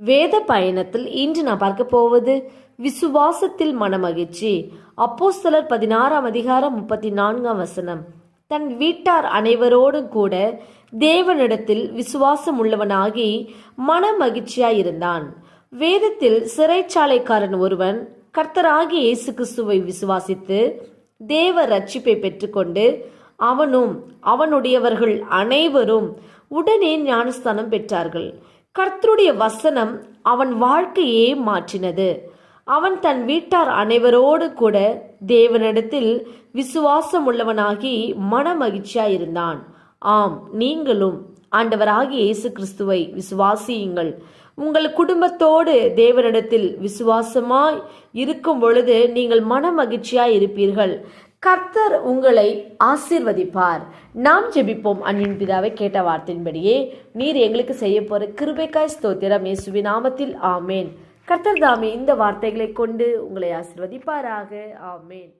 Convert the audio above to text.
வேத பயணத்தில் இன்று நான் பார்க்க போவது விசுவாசத்தில் மனமகிழ்ச்சி. அப்போஸ்தலர் பதினாறாம் அதிகாரம் முப்பத்தி நான்காம் வசனம். தன் வீட்டார் அனைவரோடும் கூட தேவனிடத்தில் விசுவாசம் உள்ளவனாகி மனமகிழ்ச்சியாயிருந்தான். வேதத்தில் சிறைச்சாலைக்காரன் ஒருவன் கர்த்தராகி இயேசு கிறிஸ்துவை விசுவாசித்து தேவ ரட்சிப்பை பெற்றுக்கொண்டு அவனும் அவனுடையவர்கள் அனைவரும் உடனே ஞானஸ்தானம் பெற்றார்கள். கர்த்தருடைய வசனம் அவன் வாழ்க்கையே மாற்றினது. அவன் தன் வீட்டார் அனைவரோடு கூட தேவனிடத்தில் விசுவாசம் உள்ளவனாகி மனமகிழ்ச்சியாயிருந்தான். ஆம் நீங்களும் ஆண்டவராகி இயேசு கிறிஸ்துவை விசுவாசியுங்கள். உங்கள் குடும்பத்தோடு தேவனிடத்தில் விசுவாசமாய் இருக்கும் பொழுது நீங்கள் மனமகிழ்ச்சியாய் இருப்பீர்கள் கர்த்தர் உங்களை ஆசீர்வதிப்பார். நாம் ஜெபிப்போம் அன்பின் பிதாவை கேட்ட வார்த்தையின்படியே நீர் எங்களுக்கு செய்ய போற கிருபைக்காய் ஸ்தோத்திரம் இயேசுவி நாமத்தில். ஆமேன். கர்த்தர் தாமே இந்த வார்த்தைகளை கொண்டு உங்களை ஆசீர்வதிப்பாராக. ஆமேன்.